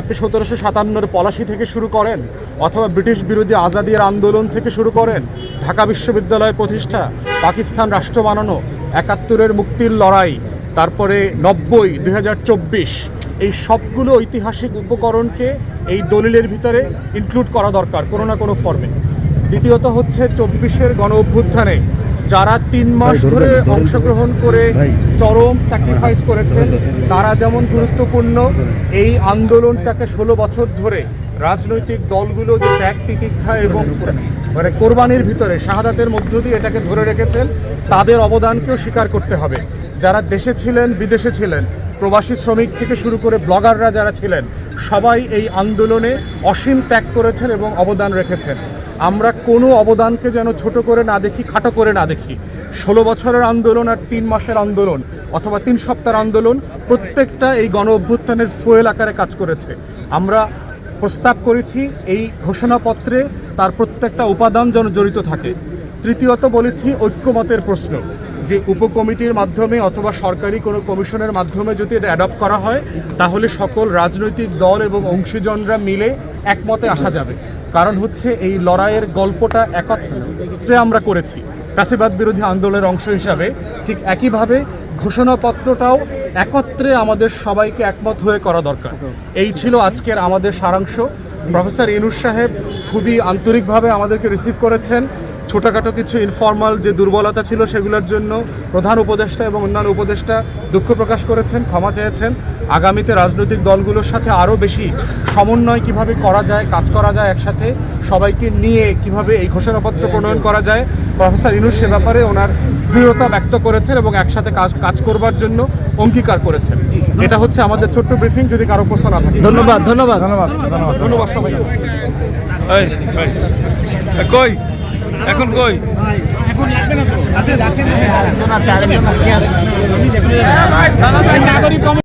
আপনি সতেরোশো সাতান্নর পলাশি থেকে শুরু করেন অথবা ব্রিটিশ বিরোধী আজাদির আন্দোলন থেকে শুরু করেন, ঢাকা বিশ্ববিদ্যালয় প্রতিষ্ঠা, পাকিস্তান রাষ্ট্র বানানো, একাত্তরের মুক্তির লড়াই, তারপরে নব্বই, দুই এই সবগুলো ঐতিহাসিক উপকরণকে এই দলিলের ভিতরে ইনক্লুড করা দরকার কোনো না কোনো ফর্মে দ্বিতীয়ত হচ্ছে চব্বিশের গণ অভ্যুত্থানে যারা তিন মাস ধরে অংশগ্রহণ করে চরম স্যাক্রিফাইস করেছেন তারা যেমন গুরুত্বপূর্ণ এই আন্দোলনটাকে ষোলো বছর ধরে রাজনৈতিক দলগুলো যে ত্যাগ তিতিক্ষা এবং মানে কোরবানির ভিতরে শাহাদাতের মধ্য দিয়ে এটাকে ধরে রেখেছেন তাদের অবদানকেও স্বীকার করতে হবে। যারা দেশে ছিলেন বিদেশে ছিলেন প্রবাসী শ্রমিক থেকে শুরু করে ব্লগাররা যারা ছিলেন সবাই এই আন্দোলনে অসীম ত্যাগ করেছেন এবং অবদান রেখেছেন। আমরা কোনো অবদানকে যেন ছোট করে না দেখি, খাটো করে না দেখি। ষোলো বছরের আন্দোলন আর তিন মাসের আন্দোলন অথবা তিন সপ্তাহের আন্দোলন প্রত্যেকটা এই গণ অভ্যুত্থানের ফুয়েল আকারে কাজ করেছে। আমরা প্রস্তাব করেছি এই ঘোষণাপত্রে তার প্রত্যেকটা উপাদান যেন জড়িত থাকে। তৃতীয়ত বলেছি ঐক্যমতের প্রশ্ন, যে উপকমিটির মাধ্যমে অথবা সরকারি কোনো কমিশনের মাধ্যমে যদি এটা অ্যাডপ্ট করা হয়, তাহলে সকল রাজনৈতিক দল এবং অংশীজনরা মিলে একমতে আসা যাবে। কারণ হচ্ছে এই লড়াইয়ের গল্পটা একত্রে আমরা করেছি। ফ্যাসিবাদ বিরোধী আন্দোলনের অংশ হিসাবে ঠিক একইভাবে ঘোষণাপত্রটাও একত্রে আমাদের সবাইকে একমত হয়ে করা দরকার। এই ছিল আজকের আমাদের সারাংশ। প্রফেসর ইনুস সাহেব খুবই আন্তরিকভাবে আমাদেরকে রিসিভ করেছেন। ছোটোখাটো কিছু ইনফর্মাল যে দুর্বলতা ছিল সেগুলোর জন্য প্রধান উপদেষ্টা এবং অন্যান্য উপদেষ্টা দুঃখ প্রকাশ করেছেন ক্ষমা চেয়েছেন। আগামীতে রাজনৈতিক দলগুলোর সাথে আরও বেশি সমন্বয় কীভাবে করা যায় কাজ করা যায় একসাথে সবাইকে নিয়ে কীভাবে এই ঘোষণাপত্র প্রণয়ন করা যায় প্রফেসর ইনুস সে ব্যাপারে ওনার দৃঢ়তা ব্যক্ত করেছেন এবং একসাথে কাজ কাজ করবার জন্য অঙ্গীকার করেছেন। এটা হচ্ছে আমাদের ছোট্ট ব্রিফিং যদি কারও প্রশ্ন না থাকে। ধন্যবাদ ধন্যবাদ। ধন্যবাদ ধন্যবাদ। সবাইকে। এই, এই, এ, কই? এখন লাগবে না নাগরিক